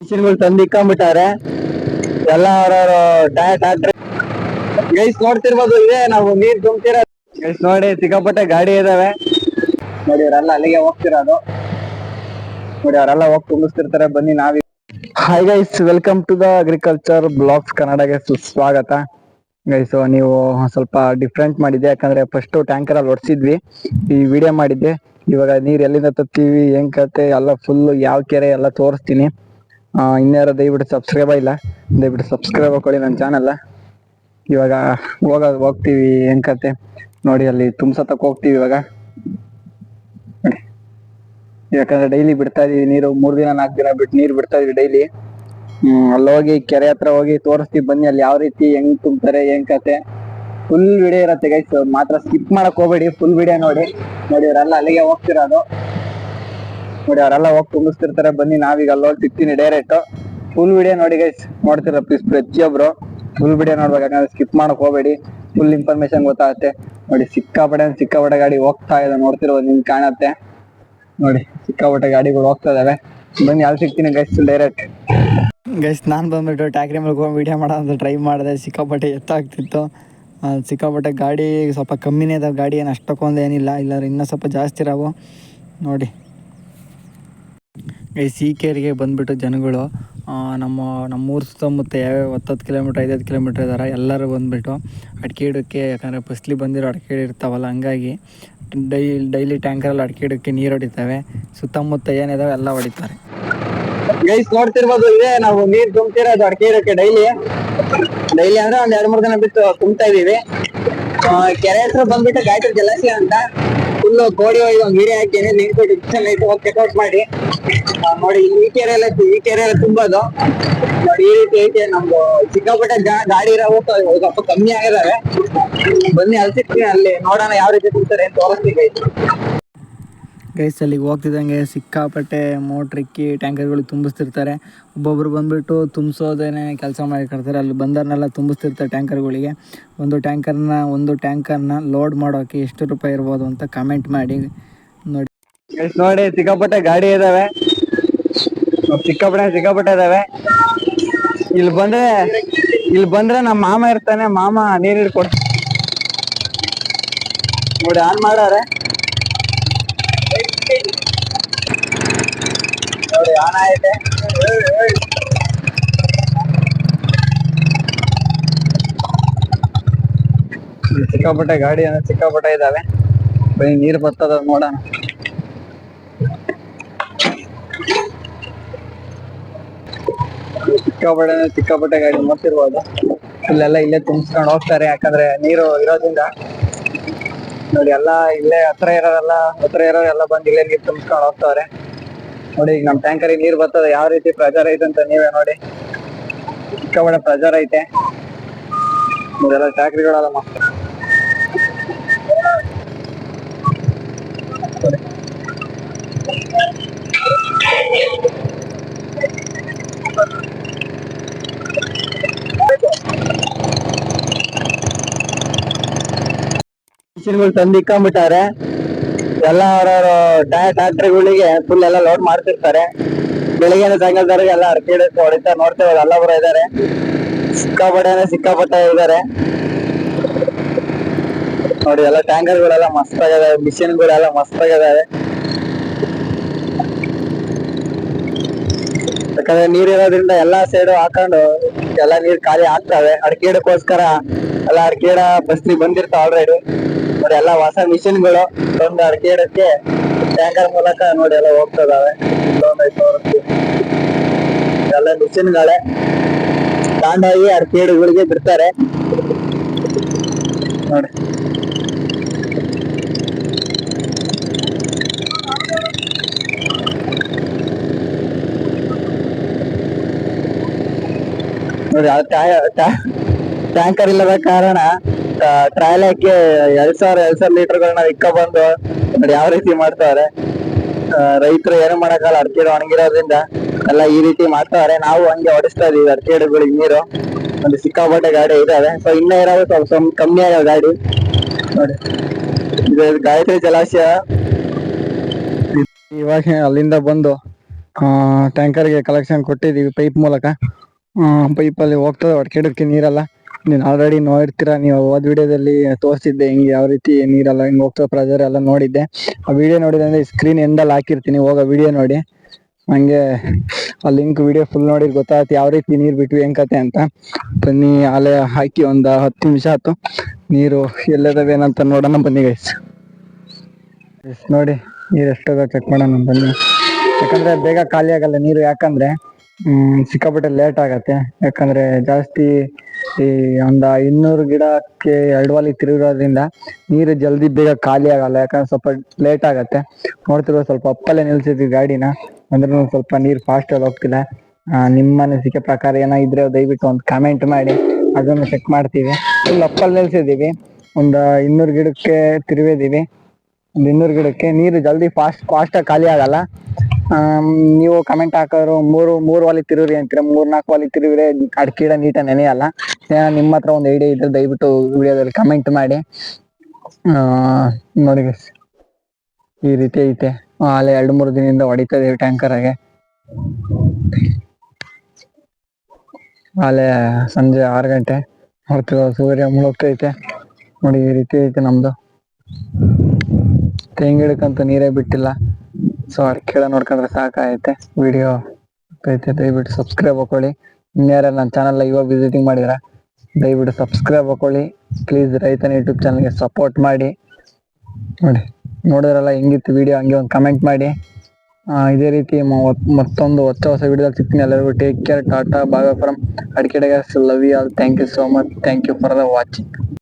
ಮಿಷಿನ್ಗಳು ತಂದು ಇಕ್ಕೊಂಡ್ಬಿಟ್ಟಾರೆ ಎಲ್ಲ ಅವ್ರವ್ರ ಟಯರ್ ಟ್ಯಾಕ್ಟ್ರಿ ಗೈಸ್ ನೋಡ್ತಿರ್ಬೋದು ಇದೆ ನಾವು ನೀರ್ ತುಂಬ್ತಿರೋ ಗೈಸ್ ನೋಡಿ ಸಿಕ್ಕಾಪಟ್ಟೆ ಗಾಡಿ ಇದಾವೆ. ನೋಡಿ ಅವರೆಲ್ಲ ಅಲ್ಲಿಗೆ ಹೋಗ್ತಿರೋದು. ನೋಡಿ ಅವರೆಲ್ಲ ಹೋಗಿ ತುಂಬಿಸ್ತಿರ್ತಾರೆ. ಬನ್ನಿ ನಾವಿ hi guys welcome to the agriculture blogs ಕನ್ನಡಗೆ ಸುಸ್ವಾಗತ. ಗೈಸ್ ನೀವು ಸ್ವಲ್ಪ ಡಿಫ್ರೆಂಟ್ ಮಾಡಿದ್ದೆ. ಯಾಕಂದ್ರೆ ಫಸ್ಟ್ ಟ್ಯಾಂಕರ್ ಅಲ್ಲಿ ಹೊಡ್ಸಿದ್ವಿ. ಈ ವಿಡಿಯೋ ಮಾಡಿದ್ದೆ. ಇವಾಗ ನೀರ್ ಎಲ್ಲಿಂದ ತತ್ತೀವಿ ಹೆಂಗ್ ಕತೆ, ಎಲ್ಲ ಫುಲ್ ಯಾವ ಕೆರೆ ಎಲ್ಲ ತೋರಿಸ್ತೀನಿ. ಇನ್ಯಾರು ದಯವಿಟ್ಟು ಸಬ್ಸ್ಕ್ರೈಬ್ ಇಲ್ಲ, ದಯವಿಟ್ಟು ಸಬ್ಸ್ಕ್ರೈಬ್ ಹಾಕೊಳ್ಳಿ ನನ್ನ ಚಾನಲ್ ಇವಾಗ ಹೋಗ, ಹೋಗ್ತೀವಿ ಹೆಂಗ್ ಕತೆ? ನೋಡಿ, ಅಲ್ಲಿ ತುಂಬ್ಸತಕ್ ಹೋಗ್ತೀವಿ ಇವಾಗ. ಯಾಕಂದ್ರೆ ಡೈಲಿ ಬಿಡ್ತಾ ಇದೀವಿ ನೀರು, ಮೂರ್ ದಿನ, ನಾಲ್ಕು ದಿನ ಬಿಟ್ಟು ನೀರು ಬಿಡ್ತಾ ಇದೀವಿ ಡೈಲಿ ಹ್ಮ್, ಅಲ್ಲಿ ಹೋಗಿ, ಕೆರೆ ಹತ್ರ ಹೋಗಿ ತೋರಿಸ್ತೀವಿ ಬನ್ನಿ, ಅಲ್ಲಿ ಯಾವ ರೀತಿ ಹೆಂಗ್ ತುಂಬ್ತಾರೆ, ಏನ್ ಕತೆ? ಫುಲ್ ವಿಡಿಯೋ ಇರತ್ತೆ ಗೈಸ್ ಮಾತ್ರ ಸ್ಕಿಪ್ ಮಾಡಕ್ ಹೋಗ್ಬೇಡಿ ಫುಲ್ ವಿಡಿಯೋ ನೋಡಿ. ನೋಡಿ ಅಲ್ಲ ಅಲ್ಲಿಗೆ ಹೋಗ್ತಿರೋದು. ನೋಡಿ ಅವರೆಲ್ಲ ಹೋಗಿ ತುಂಬಿಸ್ತಿರ್ತಾರೆ. ಬನ್ನಿ, ನಾವೀಗ ಅಲ್ಲಿ ಹೋಗಿ ಸಿಗ್ತೀನಿ ಡೈರೆಕ್ಟ್ ಫುಲ್ ವಿಡಿಯೋ ನೋಡಿ ಗೈಸ್ ನೋಡ್ತಿರ ಪ್ಲೀಸ್ ಪ್ರತಿಯೊಬ್ರು. ಫುಲ್ ವಿಡಿಯೋ ನೋಡ್ಬೇಕು, ಯಾಕಂದ್ರೆ ಸ್ಕಿಪ್ ಮಾಡಕ್ ಹೋಗ್ಬೇಡಿ. ಫುಲ್ ಇನ್ಫಾರ್ಮೇಶನ್ ಗೊತ್ತಾಗುತ್ತೆ. ನೋಡಿ, ಸಿಕ್ಕಾಪಟ್ಟೆ ಸಿಕ್ಕಾಪಟ್ಟೆ ಗಾಡಿ ಹೋಗ್ತಾ ಇದೆ. ನೋಡ್ತಿರೋ ನಿಮ್ಗೆ ಕಾಣತ್ತೆ. ನೋಡಿ, ಸಿಕ್ಕಾಪಟ್ಟೆ ಗಾಡಿಗಳು ಹೋಗ್ತಾ ಇದಾವೆ. ಬನ್ನಿ, ಅಲ್ಲಿ ಸಿಗ್ತೀನಿ ಗೈಸ್ ಡೈರೆಕ್ಟ್ ಗೈಸ್ ನಾನು ಬಂದ್ಬಿಟ್ಟು ಟ್ಯಾಕ್ರಿ ಮೇಲೆ ಹೋಗಿ ವಿಡಿಯೋ ಮಾಡೋದು ಅಂತ ಟ್ರೈ ಮಾಡಿದೆ. ಸಿಕ್ಕಾಪಟ್ಟೆ ಎತ್ತಾಗ್ತಿತ್ತು. ಸಿಕ್ಕಾಪಟ್ಟೆ ಗಾಡಿ ಸ್ವಲ್ಪ ಕಮ್ಮಿನೇ ಇದಾವೆ. ಗಾಡಿ ಏನು ಅಷ್ಟಕ್ಕೊಂದು ಏನಿಲ್ಲ. ಇಲ್ಲ ಇನ್ನೂ ಸ್ವಲ್ಪ ಜಾಸ್ತಿ ಇರಾವು ನೋಡಿ. ಈ ಕೇರಿಗೆ ಬಂದುಬಿಟ್ಟು ಜನಗಳು ನಮ್ಮ ನಮ್ಮ, ನಮ್ಮೂರ ಸುತ್ತಮುತ್ತ ಯಾವ್ಯಾವ ಹತ್ತತ್ತು ಕಿಲೋಮೀಟ್ರ್, ಐದೈದು ಕಿಲೋಮೀಟ್ರ್ ಇದ್ದಾರೆ ಎಲ್ಲರೂ ಬಂದ್ಬಿಟ್ಟು ಅಡಿಕೆ ಇಡೋಕ್ಕೆ ಯಾಕಂದರೆ ಫಸ್ಟ್ಲಿ ಬಂದಿರೋ ಅಡಿಕೆ ಇರ್ತಾವಲ್ಲ, ಹಂಗಾಗಿ ಡೈ ಡೈಲಿ ಟ್ಯಾಂಕರಲ್ಲಿ ಅಡಿಕೆ ಇಡೋಕ್ಕೆ ನೀರು ಹೊಡಿತಾವೆ. ಸುತ್ತಮುತ್ತ ಏನಿದಾವೆ ಎಲ್ಲ ಹೊಡಿತಾರೆ. ಗೈಸ್ ನೋಡ್ತಿರ್ಬೋದು ಇದೆ, ನಾವು ನೀರು ತುಂಬ್ತಿರೋದು ಅಡಿಕೆ ಇಡೋಕ್ಕೆ ಡೈಲಿ. ಡೈಲಿ ಅಂದ್ರೆ ಒಂದು ಎರಡು ಮೂರು ದಿನ ಬಿಟ್ಟು ತುಂಬ್ತಾ ಇದ್ದೀವಿ ಕೆರೆ ಹತ್ರ ಬಂದ್ಬಿಟ್ಟು ಗಾಯತ್ರಿ ಜಲಾಶಯ ಅಂತ. ಫುಲ್ ಗಿಡ ಹಾಕಿ ನೀರ್ ಕೊಟ್ಟು ಇಷ್ಟೆಲ್ಲ ಐತೆ ಹೋಗಿ ಚೆಕ್ಔಟ್ ಮಾಡಿ. ನೋಡಿ, ಈ ಕೆರೆ ಎಲ್ಲ ಈ ಕೆರೆ ಎಲ್ಲ ತುಂಬೋದು. ನೋಡಿ, ಈ ರೀತಿ ಐತೆ, ನಮ್ದು ಸಿಕ್ಕಾಪಟ್ಟೆ ಗಾಡಿ ಇರೋ ಸ್ವಲ್ಪ ಕಮ್ಮಿ ಆಗಿದಾವೆ. ಬನ್ನಿ, ಅಲ್ಲಿ ಅಲ್ಲಿ ನೋಡೋಣ ಯಾವ ರೀತಿ ತುಂಬ್ತಾರೆ ಅಂತ ತೋರಿಸ್ತೀವಿ. ಗೈಸ್ ಅಲ್ಲಿಗೆ ಹೋಗ್ತಿದ್ದಂಗೆ ಸಿಕ್ಕಾಪಟ್ಟೆ ಮೋಟ್ರ್ ಇಕ್ಕಿ ಟ್ಯಾಂಕರ್ಗಳಿಗೆ ತುಂಬಿಸ್ತಿರ್ತಾರೆ. ಒಬ್ಬೊಬ್ರು ಬಂದುಬಿಟ್ಟು ತುಂಬಿಸೋದೇನೆ ಕೆಲಸ ಮಾಡಿಕೊಡ್ತಾರೆ ಅಲ್ಲಿ ಬಂದರ್ನೆಲ್ಲ ತುಂಬಿಸ್ತಿರ್ತಾರೆ ಟ್ಯಾಂಕರ್ಗಳಿಗೆ ಒಂದು ಟ್ಯಾಂಕರ್ನ ಒಂದು ಟ್ಯಾಂಕರ್ನ ಲೋಡ್ ಮಾಡೋಕ್ಕೆ ಎಷ್ಟು ರೂಪಾಯಿ ಇರ್ಬೋದು ಅಂತ ಕಮೆಂಟ್ ಮಾಡಿ ನೋಡಿ. ನೋಡಿ, ಸಿಕ್ಕಾಪಟ್ಟೆ ಗಾಡಿ ಇದಾವೆ. ಸಿಕ್ಕಾಪಟ್ಟೆ ಸಿಕ್ಕಾಪಟ್ಟೆ ಇದಾವೆ. ಇಲ್ಲಿ ಬಂದ್ರೆ ಇಲ್ಲಿ ಬಂದ್ರೆ ನಮ್ಮ ಮಾಮ ಇರ್ತಾನೆ. ಮಾಮ ನೀರ್ ಹಿಡ್ಕೊಡ್ ನೋಡಿ, ಆನ್ ಮಾಡಾರೆ ನೋಡಿ ಸಿಕ್ಕಾಪಟ್ಟೆ ಗಾಡಿ ಅಂದ್ರೆ ಸಿಕ್ಕಾಪಟ್ಟೆ ಇದಾವೆ. ಬರೀ ನೀರ್ ಬರ್ತದ ನೋಡೋಣ. ಸಿಕ್ಕಾಪಟ್ಟೆ ಸಿಕ್ಕಾಪಟ್ಟೆ ಗಾಡಿ ಮತ್ತಿರ್ಬೋದು. ಇಲ್ಲೆಲ್ಲ ಇಲ್ಲೇ ತುಂಬಿಸ್ಕೊಂಡು ಹೋಗ್ತಾರೆ, ಯಾಕಂದ್ರೆ ನೀರು ಇರೋದ್ರಿಂದ. ನೋಡಿ ಎಲ್ಲ ಇಲ್ಲೇ ಹತ್ರ ಇರೋರೆಲ್ಲ ಹತ್ರ ಇರೋರೆಲ್ಲ ಬಂದು ಇಲ್ಲೇ ನೀರ್ ತುಂಬಿಸ್ಕೊಂಡು ಹೋಗ್ತಾವ್ರೆ. ನೋಡಿ, ಈಗ ನಮ್ ಟ್ಯಾಂಕರಿಗೆ ನೀರ್ ಬರ್ತದೆ, ಯಾವ ರೀತಿ ಪ್ರೆಜರ್ ಐತೆ ಅಂತ ನೀವೇ ನೋಡಿ. ಸಿಕ್ಕಾಪಟ್ಟೆ ಪ್ರೆಜರ್ ಐತೆ. ಇದೆಲ್ಲ ಟ್ಯಾಕ್ರಿಗಳೆಲ್ಲ ಮಿಷಿನ್ಗಳು ತಂದು ಇಕ್ಕೊಂಡ್ಬಿಟ್ಟಾರೆ. ಎಲ್ಲ ಅವ್ರವ್ರ ಟ್ಯಾಕ್ಟರ್ಗಳಿಗೆ ಫುಲ್ ಎಲ್ಲ ಲೋಡ್ ಮಾಡ್ತಿರ್ತಾರೆ. ಬೆಳಿಗ್ಗೆ ಸಾಯಂಕಾಲದವರೆಗೆ ಎಲ್ಲ ಹಿಡಿದು ಹೊಡಿತಾ ನೋಡ್ತೇವೆ ಎಲ್ಲ ಬರೋ ಇದಾರೆ. ಸಿಕ್ಕಾಪಟ್ಟೆ ಸಿಕ್ಕಾಪಟ್ಟೆ ಇದಾರೆ. ನೋಡಿ, ಎಲ್ಲ ಟ್ಯಾಂಕರ್ಗಳೆಲ್ಲ ಮಸ್ತ್ ಆಗಿದಾವೆ ಮಿಷಿನ್ಗಳೆಲ್ಲ ಮಸ್ತ್ ಆಗಿದಾವೆ ಯಾಕಂದ್ರೆ ನೀರ್ ಇರೋದ್ರಿಂದ ಎಲ್ಲಾ ಸೈಡ್ ಹಾಕೊಂಡು ಎಲ್ಲಾ ನೀರ್ ಖಾಲಿ ಆಗ್ತವೆ. ಅಡಿಕೆ ಗಿಡಕ್ಕೋಸ್ಕರ ಎಲ್ಲ ಅರ್ಕೇಡ ಬಸ್ತಿ ಬಂದಿರ್ತಾವ ಆಲ್ರೆಡಿ ನೋಡಿ ಎಲ್ಲ ಹೊಸ ಮಿಷಿನ್ಗಳು ಒಂದು ಅರ್ಕೇಡಕ್ಕೆ ಟ್ಯಾಂಕರ್ ಮೂಲಕ ನೋಡಿ ಎಲ್ಲ ಹೋಗ್ತದಾವೆ. ಎಲ್ಲ ಮಿಷಿನ್ಗಳೇ ಗಳೇ ಅಡಿಕೆ ಗಿಡಗಳಿಗೆ ಬಿಡ್ತಾರೆ. ನೋಡಿ. ನೋಡಿ ಟ್ಯಾಂಕರ್ ಇಲ್ಲದ ಕಾರಣ ಟ್ರಾಯ್ಲಕ್ಕೆ ಎರಡ್ ಸಾವಿರ ಎರಡ್ ಸಾವಿರ ಲೀಟರ್ಗಳನ್ನ ಇಕ್ಕ ಬಂದು ನೋಡಿ ಯಾವ ರೀತಿ ಮಾಡ್ತಾರೆ ರೈತರು ಏನು ಮಾಡಕ್ಕಲ್ಲ ಅರ್ಕೆಡು ಒಣಗಿರೋದ್ರಿಂದ ಎಲ್ಲ ಈ ರೀತಿ ಮಾಡ್ತಾರೆ ನಾವು ಹಂಗೆ ಹೊಡಿಸ್ತಾ ಇದೀವಿ ಅರ್ಕೆಡುಗಳಿಗೆ ನೀರು. ಒಂದು ಸಿಕ್ಕಾಪಟ್ಟೆ ಗಾಡಿ ಇದಾವೆ. ಸೊ ಇನ್ನ ಇರೋದು ಸ್ವಲ್ಪ ಸ್ವಲ್ಪ ಕಮ್ಮಿ ಆಗೋ ಗಾಡಿ. ನೋಡಿ. ಇದು ಗಾಯತ್ರಿ ಜಲಾಶಯ. ಇವಾಗ ಅಲ್ಲಿಂದ ಬಂದು ಟ್ಯಾಂಕರ್ಗೆ ಕಲೆಕ್ಷನ್ ಕೊಟ್ಟಿದ್ದೀವಿ ಪೈಪ್ ಮೂಲಕ. ಪೈಪಲ್ಲಿ ಹೋಗ್ತದೆ ಹೊಡ್ಕೆಡಕ್ಕೆ ನೀರಲ್ಲ. ನೀನು ಆಲ್ರೆಡಿ ನೋಡಿರ್ತೀರ ನೀವು ಹೋದ ವಿಡಿಯೋದಲ್ಲಿ ತೋರಿಸಿದ್ದೆ ಹಿಂಗೆ ಯಾವ ರೀತಿ ನೀರೆಲ್ಲ ಹಿಂಗೆ ಹೋಗ್ತಾ ಪ್ರೆಜರ್ ಎಲ್ಲ ನೋಡಿದ್ದೆ. ಆ ವಿಡಿಯೋ ನೋಡಿದ್ರೆ ಸ್ಕ್ರೀನ್ ಎಂಡಲ್ಲಿ ಹಾಕಿರ್ತೀನಿ, ಹೋಗ ವಿಡಿಯೋ ನೋಡಿ. ಹಂಗೆ ಆ ಲಿಂಕ್ ವಿಡಿಯೋ ಫುಲ್ ನೋಡಿ ಗೊತ್ತಾಗುತ್ತೆ ಯಾವ ರೀತಿ ನೀರು ಬಿಟ್ವಿ ಹೆಂಗ್ ಕತೆ ಅಂತ. ಬನ್ನಿ ಅಲೆ ಹಾಕಿ ಒಂದು ಹತ್ತು ನಿಮಿಷ ಆಯ್ತು. ನೀರು ಎಲ್ಲದವೇನಂತ ನೋಡೋಣ, ಬನ್ನಿ ಗೈಸ್ ನೋಡಿ, ನೀರು ಎಷ್ಟದ ಚೆಕ್ ಮಾಡೋಣ, ಬನ್ನಿ. ಯಾಕಂದ್ರೆ ಬೇಗ ಖಾಲಿ ಆಗಲ್ಲ ನೀರು, ಯಾಕಂದ್ರೆ, ಹ್ಮ್, ಸಿಕ್ಕಾಪಟ್ಟೆ ಲೇಟ್ ಆಗತ್ತೆ. ಯಾಕಂದ್ರೆ ಜಾಸ್ತಿ ಈ ಒಂದ ಇನ್ನೂರು ಗಿಡಕ್ಕೆ ಎರಡು ವಾಲಿ ತಿರುಗಿರೋದ್ರಿಂದ ನೀರು ಜಲ್ದಿ ಬೇಗ ಖಾಲಿ ಆಗಲ್ಲ, ಯಾಕಂದ್ರೆ ಸ್ವಲ್ಪ ಲೇಟ್ ಆಗತ್ತೆ. ನೋಡ್ತಿರೋ ಸ್ವಲ್ಪ ಅಪ್ಪಲ್ಲೇ ನಿಲ್ಸಿದ್ವಿ ಗಾಡಿನ, ಅಂದ್ರೂ ಸ್ವಲ್ಪ ನೀರು ಫಾಸ್ಟ್ ಅಲ್ಲಿ ಹೋಗ್ತಿಲ್ಲ. ನಿಮ್ಮ ಅನಿಸಿಕೆ ಪ್ರಕಾರ ಏನೋ ಇದ್ರೆ ದಯವಿಟ್ಟು ಒಂದು ಕಮೆಂಟ್ ಮಾಡಿ, ಅದನ್ನು ಚೆಕ್ ಮಾಡ್ತೀವಿ. ಫುಲ್ ಅಪ್ಪಲ್ಲಿ ನಿಲ್ಸಿದೀವಿ ಒಂದು ಇನ್ನೂರು ಗಿಡಕ್ಕೆ ತಿರುವಿದೀವಿ ಒಂದು ಇನ್ನೂರು ಗಿಡಕ್ಕೆ ನೀರು ಜಲ್ದಿ ಫಾಸ್ಟ್ ಫಾಸ್ಟಾಗಿ ಖಾಲಿ ಆಗಲ್ಲ. ನೀವು ಕಮೆಂಟ್ ಹಾಕೋರು, ಮೂರು ಮೂರು ವಾಲಿ ತಿರುವ್ರಿ ಅಂತೀರ? ಮೂರ್, ನಾಲ್ಕು ವಾಲಿ ತಿರುವಿರೆ ಅಡ್ಕಿಡ ನೀಟ ನೆನೆಯಲ್ಲ. ನಿಮ್ಮ ಹತ್ರ ಒಂದು ಐಡಿಯಾ ಇದ್ರೆ ದಯವಿಟ್ಟು ವಿಡಿಯೋದಲ್ಲಿ ಕಮೆಂಟ್ ಮಾಡಿ. ನೋಡಿ. ಈ ರೀತಿ ಐತೆ. ಆಲೆ ಎರಡು, ಮೂರು ದಿನದಿಂದ ಹೊಡಿತಾ ಇದೀವಿ ಟ್ಯಾಂಕರಾಗೆ ಅಲ್ಲೇ ಸಂಜೆ ಆರು ಗಂಟೆ. ನೋಡ್ತಿರೋ ಸೂರ್ಯ ಮುಳುಗ್ತೈತೆ ನೋಡಿ ಈ ರೀತಿ ಐತೆ ನಮ್ದು. ತೆಂಗಿಡಕ್ಕಂತ ಗಿಡಕ್ಕಂತೂ ನೀರೇ ಬಿಟ್ಟಿಲ್ಲ. ಸೊ ಅಡಿಕೆ ಕೇಳ ನೋಡ್ಕೊಂಡ್ರೆ ಸಾಕಾಯ್ತೆ ವಿಡಿಯೋ ಐತೆ ದಯವಿಟ್ಟು ಸಬ್ಸ್ಕ್ರೈಬ್ ಹಾಕೊಳ್ಳಿ. ಇನ್ಯಾರ ನನ್ನ ಚಾನಲ್ ಇವಾಗ ವಿಸಿಟಿಂಗ್ ಮಾಡಿದ್ರ, ದಯವಿಟ್ಟು ಸಬ್ಸ್ಕ್ರೈಬ್ ಹಾಕೊಳ್ಳಿ. ಪ್ಲೀಸ್ ರೈತನ ಯೂಟ್ಯೂಬ್ ಚಾನಲ್ಗೆ ಸಪೋರ್ಟ್ ಮಾಡಿ. ನೋಡಿ, ನೋಡಿದ್ರಲ್ಲ ಹೆಂಗಿತ್ತು ವಿಡಿಯೋ ಹಂಗೆ ಒಂದು ಕಮೆಂಟ್ ಮಾಡಿ. ಇದೇ ರೀತಿ ಮತ್ತೊಂದು ಹೊಸ ಹೊಸ ವಿಡಿಯೋದಲ್ಲಿ ಸಿಗ್ತೀನಿ ಎಲ್ಲರಿಗೂ. Take care tata bye from love you all thank you so much thank you for the watching